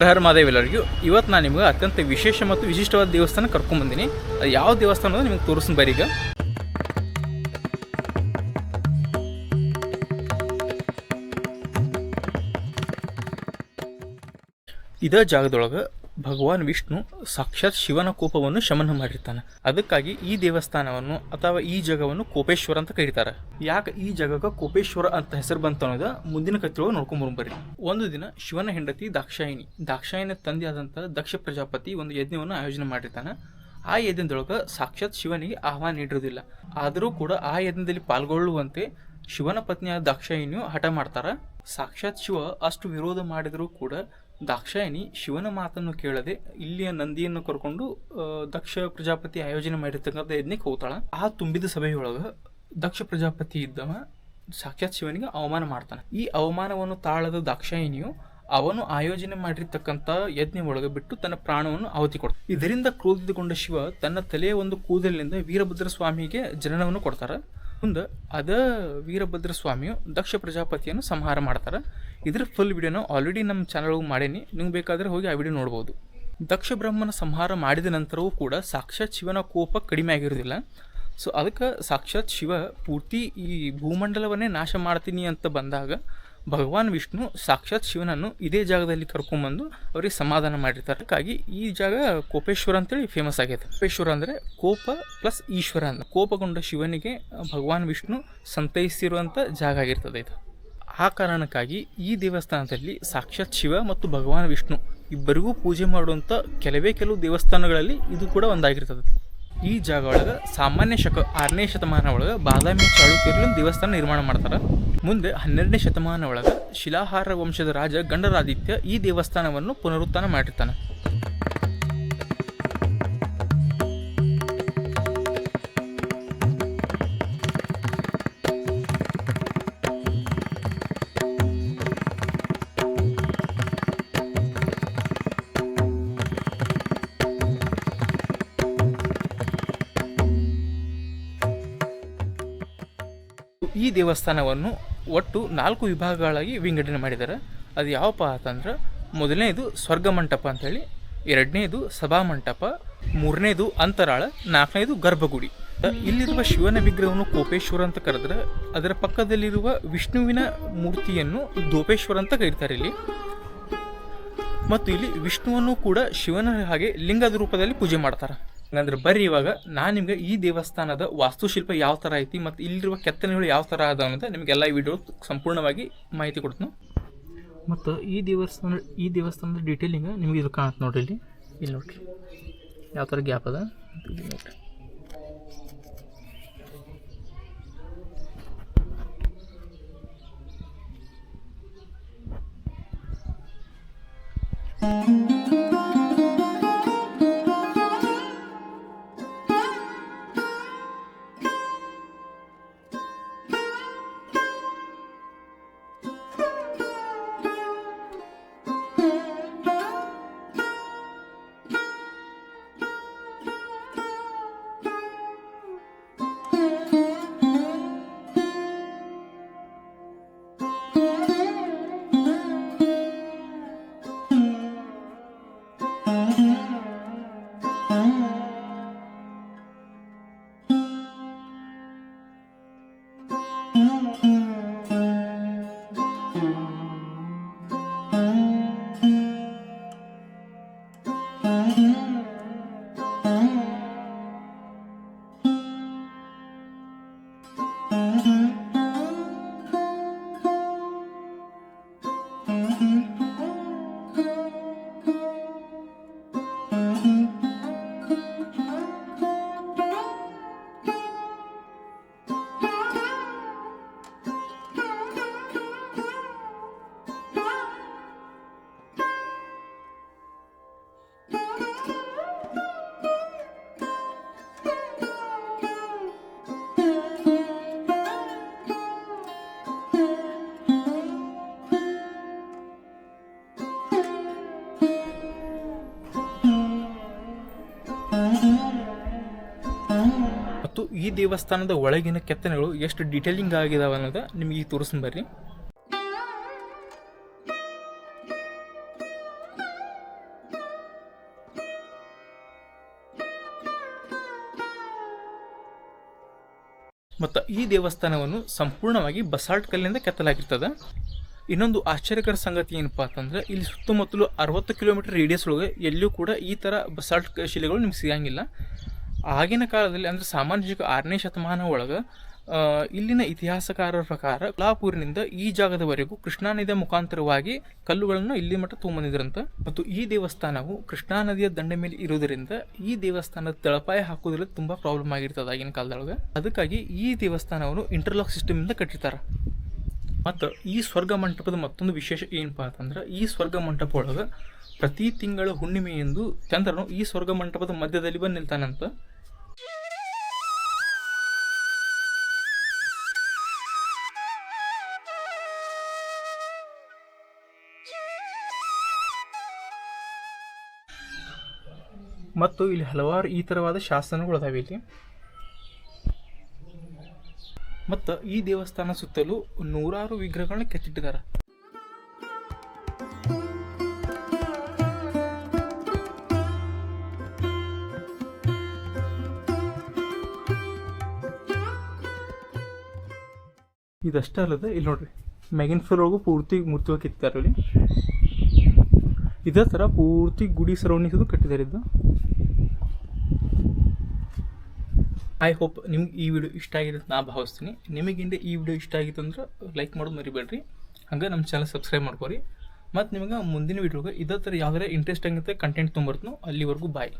ಹರ ಮಹಾದೇವ್ ಎಲ್ಲರಿಗೂ, ಇವತ್ತು ನಾನು ನಿಮಗೆ ಅತ್ಯಂತ ವಿಶೇಷ ಮತ್ತು ವಿಶಿಷ್ಟವಾದ ದೇವಸ್ಥಾನ ಕರ್ಕೊಂಬಂದಿನಿ ಅದು ಯಾವ ದೇವಸ್ಥಾನ ಅನ್ನೋದು ನಿಮಗೆ ತೋರಿಸ್ತೀನಿ ಈಗ. ಇದ ಜಾಗದೊಳಗೆ ಭಗವಾನ್ ವಿಷ್ಣು ಸಾಕ್ಷಾತ್ ಶಿವನ ಕೋಪವನ್ನು ಶಮನ ಮಾಡಿರ್ತಾನೆ. ಅದಕ್ಕಾಗಿ ಈ ದೇವಸ್ಥಾನವನ್ನು ಅಥವಾ ಈ ಜಾಗವನ್ನು ಕೋಪೇಶ್ವರ ಅಂತ ಕರೀತಾರೆ. ಯಾಕೆ ಈ ಜಾಗಕ್ಕೆ ಕೋಪೇಶ್ವರ ಅಂತ ಹೆಸರು ಬಂತ ಅನ್ನೋದ ಮುಂದಿನ ಕಥೆಯೊಳಗೆ ಬರಿ ಒಂದು ದಿನ ಶಿವನ ಹೆಂಡತಿ ದಾಕ್ಷಾಯಿನಿ ದಾಕ್ಷಾಯಿನ ತಂದೆಯಾದಂಥ ದಕ್ಷ ಪ್ರಜಾಪತಿ ಒಂದು ಯಜ್ಞವನ್ನು ಆಯೋಜನೆ ಮಾಡಿರ್ತಾನೆ. ಆ ಯಜ್ಞದೊಳಗೆ ಸಾಕ್ಷಾತ್ ಶಿವನಿಗೆ ಆಹ್ವಾನ ನೀಡಿರೋದಿಲ್ಲ ಆದರೂ ಕೂಡ ಆ ಯಜ್ಞದಲ್ಲಿ ಪಾಲ್ಗೊಳ್ಳುವಂತೆ ಶಿವನ ಪತ್ನಿಯಾದ ದಾಕ್ಷಾಯಿನಿಯು ಹಠ ಮಾಡ್ತಾರ. ಸಾಕ್ಷಾತ್ ಶಿವ ಅಷ್ಟು ವಿರೋಧ ಮಾಡಿದರೂ ಕೂಡ ದಾಕ್ಷಾಯಿನಿ ಶಿವನ ಮಾತನ್ನು ಕೇಳದೆ ಇಲ್ಲಿಯ ನಂದಿಯನ್ನು ಕರ್ಕೊಂಡು ದಕ್ಷ ಪ್ರಜಾಪತಿ ಆಯೋಜನೆ ಮಾಡಿರ್ತಕ್ಕಂಥ ಯಜ್ಞಕ್ಕೆ ಹೋಗ್ತಾಳ. ಆ ತುಂಬಿದ ಸಭೆಯೊಳಗ ದಕ್ಷ ಪ್ರಜಾಪತಿ ಇದ್ದವ ಸಾಕ್ಷಾತ್ ಶಿವನಿಗೆ ಅವಮಾನ ಮಾಡ್ತಾನೆ. ಈ ಅವಮಾನವನ್ನು ತಾಳದ ದಾಕ್ಷಾಯಿಣಿಯು ಅವನು ಆಯೋಜನೆ ಮಾಡಿರ್ತಕ್ಕಂಥ ಯಜ್ಞ ಒಳಗೆ ಬಿಟ್ಟು ತನ್ನ ಪ್ರಾಣವನ್ನು ಆಹುತಿ ಕೊಡ್ತಾನೆ. ಇದರಿಂದ ಕ್ರೋಧಿತಗೊಂಡ ಶಿವ ತನ್ನ ತಲೆಯ ಒಂದು ಕೂದಲಿನಿಂದ ವೀರಭದ್ರ ಸ್ವಾಮಿಗೆ ಜನನವನ್ನು ಕೊಡ್ತಾರ. ಮುಂದೆ ಅದ ವೀರಭದ್ರ ಸ್ವಾಮಿಯು ದಕ್ಷ ಪ್ರಜಾಪತಿಯನ್ನು ಸಂಹಾರ ಮಾಡ್ತಾರೆ. ಇದ್ರ ಫುಲ್ ವಿಡಿಯೋನ ಆಲ್ರೆಡಿ ನಮ್ಮ ಚಾನಲ್ ಮಾಡೇನಿ. ನೀವು ಬೇಕಾದರೆ ಹೋಗಿ ಆ ವಿಡಿಯೋ ನೋಡ್ಬೋದು. ದಕ್ಷ ಬ್ರಹ್ಮನ ಸಂಹಾರ ಮಾಡಿದ ನಂತರವೂ ಕೂಡ ಸಾಕ್ಷಾತ್ ಶಿವನ ಕೋಪ ಕಡಿಮೆ ಆಗಿರೋದಿಲ್ಲ. ಸೊ ಅದಕ್ಕೆ ಸಾಕ್ಷಾತ್ ಶಿವ ಪೂರ್ತಿ ಈ ಭೂಮಂಡಲವನ್ನೇ ನಾಶ ಮಾಡ್ತೀನಿ ಅಂತ ಬಂದಾಗ ಭಗವಾನ್ ವಿಷ್ಣು ಸಾಕ್ಷಾತ್ ಶಿವನನ್ನು ಇದೇ ಜಾಗದಲ್ಲಿ ಕರ್ಕೊಂಬಂದು ಅವರಿಗೆ ಸಮಾಧಾನ ಮಾಡಿರ್ತಾರೆ. ಹಾಗಾಗಿ ಈ ಜಾಗ ಕೋಪೇಶ್ವರ ಅಂತೇಳಿ ಫೇಮಸ್ ಆಗೈತೆ. ಕೋಪೇಶ್ವರ ಅಂದರೆ ಕೋಪ ಪ್ಲಸ್ ಈಶ್ವರ ಅಂತ. ಕೋಪಗೊಂಡ ಶಿವನಿಗೆ ಭಗವಾನ್ ವಿಷ್ಣು ಸಂತೈಸಿರುವಂಥ ಜಾಗ ಆಗಿರ್ತದೆ ಇದು. ಆ ಕಾರಣಕ್ಕಾಗಿ ಈ ದೇವಸ್ಥಾನದಲ್ಲಿ ಸಾಕ್ಷಾತ್ ಶಿವ ಮತ್ತು ಭಗವಾನ್ ವಿಷ್ಣು ಇಬ್ಬರಿಗೂ ಪೂಜೆ ಮಾಡುವಂಥ ಕೆಲವೇ ಕೆಲವು ದೇವಸ್ಥಾನಗಳಲ್ಲಿ ಇದು ಕೂಡ ಒಂದಾಗಿರ್ತದೆ. ಈ ಜಾಗ ಒಳಗೆ ಸಾಮಾನ್ಯ ಶಕ, ಆರನೇ ಶತಮಾನ ಒಳಗೆ ಬಾದಾಮಿ ಚಾಳುಕ್ಯರಲ್ಲಿ ದೇವಸ್ಥಾನ ನಿರ್ಮಾಣ ಮಾಡ್ತಾರೆ. ಮುಂದೆ ಹನ್ನೆರಡನೇ ಶತಮಾನ ಒಳಗೆ ಶಿಲಾಹಾರ ವಂಶದ ರಾಜ ಗಂಡರಾದಿತ್ಯ ಈ ದೇವಸ್ಥಾನವನ್ನು ಪುನರುತ್ಥಾನ ಮಾಡಿರ್ತಾನೆ. ಈ ದೇವಸ್ಥಾನವನ್ನು ಒಟ್ಟು ನಾಲ್ಕು ವಿಭಾಗಗಳಾಗಿ ವಿಂಗಡಣೆ ಮಾಡಿದ್ದಾರೆ. ಅದು ಯಾವಪ್ಪ ಅಂತಂದ್ರೆ, ಮೊದಲನೇದು ಸ್ವರ್ಗ ಮಂಟಪ ಅಂತೇಳಿ, ಎರಡನೇದು ಸಭಾ ಮಂಟಪ ಮೂರನೇದು ಅಂತರಾಳ, ನಾಲ್ಕನೇದು ಗರ್ಭಗುಡಿ. ಇಲ್ಲಿರುವ ಶಿವನ ವಿಗ್ರಹವನ್ನು ಕೋಪೇಶ್ವರ ಅಂತ ಕರೆದ್ರೆ, ಅದರ ಪಕ್ಕದಲ್ಲಿರುವ ವಿಷ್ಣುವಿನ ಮೂರ್ತಿಯನ್ನು ದೋಪೇಶ್ವರ ಅಂತ ಕರೀತಾರೆ ಇಲ್ಲಿ. ಮತ್ತು ಇಲ್ಲಿ ವಿಷ್ಣುವನ್ನು ಕೂಡ ಶಿವನ ಹಾಗೆ ಲಿಂಗದ ರೂಪದಲ್ಲಿ ಪೂಜೆ ಮಾಡ್ತಾರೆ. ಅಂದ್ರೆ ಬರ್ರಿ ಇವಾಗ, ನಾನು ನಿಮ್ಗೆ ಈ ದೇವಸ್ಥಾನದ ವಾಸ್ತುಶಿಲ್ಪ ಯಾವ ಥರ ಐತಿ ಮತ್ತು ಇಲ್ಲಿರುವ ಕೆತ್ತನೆಗಳು ಯಾವ ಥರ ಅದ ಅನ್ನೋದು ನಿಮಗೆಲ್ಲ ಈ ವಿಡಿಯೋ ಸಂಪೂರ್ಣವಾಗಿ ಮಾಹಿತಿ ಕೊಡ್ತೀನಿ. ಮತ್ತು ಈ ದೇವಸ್ಥಾನ, ಈ ದೇವಸ್ಥಾನದ ಡೀಟೇಲಿಂಗ್ ನಿಮಗೆ ಇದು ಕಾಣುತ್ತೆ ನೋಡ್ರಿ ಇಲ್ಲಿ. ಇಲ್ಲಿ ನೋಡ್ರಿ. ಯಾವ ಥರ ಗ್ಯಾಪ್ ಅದ? ನೋಡ್ರಿ. ಈ ದೇವಸ್ಥಾನದ ಒಳಗಿನ ಕೆತ್ತನೆಗಳು ಎಷ್ಟು ಡಿಟೇಲಿಂಗ್ ಆಗಿದಾವೆ ಅನ್ನೋದು ನಿಮಗೆ ತೋರಿಸ್ತೀನಿ ಬರ್ರಿ. ಮತ್ತು ಈ ದೇವಸ್ಥಾನವನ್ನು ಸಂಪೂರ್ಣವಾಗಿ ಬಸಾಲ್ಟ್ ಕಲ್ಲಿನಿಂದ ಕೆತ್ತಲಾಗಿರ್ತದೆ. ಇನ್ನೊಂದು ಆಶ್ಚರ್ಯಕರ ಸಂಗತಿ ಏನಪ್ಪಾ ಅಂತಂದ್ರೆ ಇಲ್ಲಿ ಸುತ್ತಮುತ್ತಲು ಅರವತ್ತು ಕಿಲೋಮೀಟರ್ ರೇಡಿಯಸ್ ಒಳಗೆ ಎಲ್ಲೂ ಕೂಡ ಈ ಥರ ಬಸಾಲ್ಟ್ ಶಿಲೆಗಳು ನಿಮ್ಗೆ ಸಿಗಂಗಿಲ್ಲ. ಆಗಿನ ಕಾಲದಲ್ಲಿ ಅಂದರೆ ಸಾಮಾನ್ಯ ಶಕ ಆರನೇ ಶತಮಾನ ಒಳಗೆ ಇಲ್ಲಿನ ಇತಿಹಾಸಕಾರರ ಪ್ರಕಾರ ಕೊಲ್ಲಾಪುರಿನಿಂದ ಈ ಜಾಗದವರೆಗೂ ಕೃಷ್ಣಾ ನದಿಯ ಮುಖಾಂತರವಾಗಿ ಕಲ್ಲುಗಳನ್ನು ಇಲ್ಲಿ ಮಟ್ಟ ತುಂಬಂದಿದ್ರಂತ. ಮತ್ತು ಈ ದೇವಸ್ಥಾನವು ಕೃಷ್ಣಾ ನದಿಯ ದಂಡೆ ಮೇಲೆ ಇರುವುದರಿಂದ ಈ ದೇವಸ್ಥಾನದ ತಳಪಾಯ ಹಾಕೋದ್ರಲ್ಲಿ ತುಂಬಾ ಪ್ರಾಬ್ಲಮ್ ಆಗಿರ್ತದೆ ಆಗಿನ ಕಾಲದೊಳಗೆ. ಅದಕ್ಕಾಗಿ ಈ ದೇವಸ್ಥಾನವನ್ನು ಇಂಟರ್ಲಾಕ್ ಸಿಸ್ಟಮ್ ಇಂದ ಕಟ್ಟಿರ್ತಾರೆ. ಮತ್ತು ಈ ಸ್ವರ್ಗ ಮಂಟಪದ ಮತ್ತೊಂದು ವಿಶೇಷ ಏನಪ್ಪಾ ಅಂತಂದ್ರೆ ಈ ಸ್ವರ್ಗ ಮಂಟಪ ಒಳಗೆ ಪ್ರತಿ ತಿಂಗಳ ಹುಣ್ಣಿಮೆಯಂದು ಚಂದ್ರನು ಈ ಸ್ವರ್ಗ ಮಂಟಪದ ಮಧ್ಯದಲ್ಲಿ ಬಂದು ನಿಲ್ತಾನಂತ. ಮತ್ತು ಇಲ್ಲಿ ಹಲವಾರು ಈ ಥರವಾದ ಶಾಸನಗಳು ಅದಾವೆ ಇಲ್ಲಿ. ಮತ್ತು ಈ ದೇವಸ್ಥಾನ ಸುತ್ತಲೂ ನೂರಾರು ವಿಗ್ರಹಗಳನ್ನ ಕೆತ್ತಿಟ್ಟಿದ್ದಾರೆ. ಇದಷ್ಟೇ ಅಲ್ಲದೆ ಇಲ್ಲಿ ನೋಡ್ರಿ ಮ್ಯಾಗಿನ್ ಫ್ಲೋರ್ ಒಳಗೂ ಪೂರ್ತಿ ಮೂರ್ತಿಗಳು ಕೆತ್ತಿದ್ದಾರೆ ಇಲ್ಲಿ. ಇದೇ ಥರ ಪೂರ್ತಿ ಗುಡಿ ಸರೌಂಡಿಂಗ್ಸ್ ಕಟ್ಟಿದ್ದಾರೆ ಇದು. ಐ ಹೋಪ್ ನಿಮ್ಗೆ ಈ ವಿಡಿಯೋ ಇಷ್ಟ ಆಗಿದೆ ಅಂತ ಭಾವಿಸ್ತೀನಿ. ನಿಮಗಿಂದ ಈ ವಿಡಿಯೋ ಇಷ್ಟ ಆಗಿತ್ತು ಅಂದ್ರೆ ಲೈಕ್ ಮಾಡೋದು ಮರಿಬೇಡ್ರಿ. ಹಂಗೆ ನಮ್ಮ ಚಾನಲ್ ಸಬ್ಸ್ಕ್ರೈಬ್ ಮಾಡ್ಕೊರಿ. ಮತ್ತು ನಿಮಗೆ ಮುಂದಿನ ವಿಡಿಯೋಗೆ ಇದೇ ಥರ ಯಾವ್ದಾರ ಇಂಟ್ರೆಸ್ಟ್ ಕಂಟೆಂಟ್ ತೊಗೊಂಬರ್ತೀನೋ ಅಲ್ಲಿವರೆಗೂ ಬಾಯ್